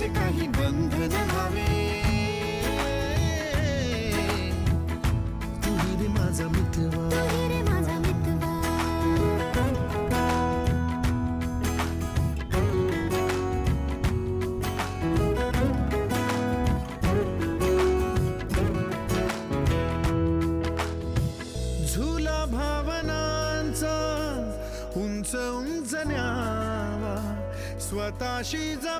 त्याचे काही बंधन व्हावे. तुही रे माझा मितवा. तू रे माझा मितवा. झुला भावनांचा उंच उंच न्यावा. स्वतःशी जप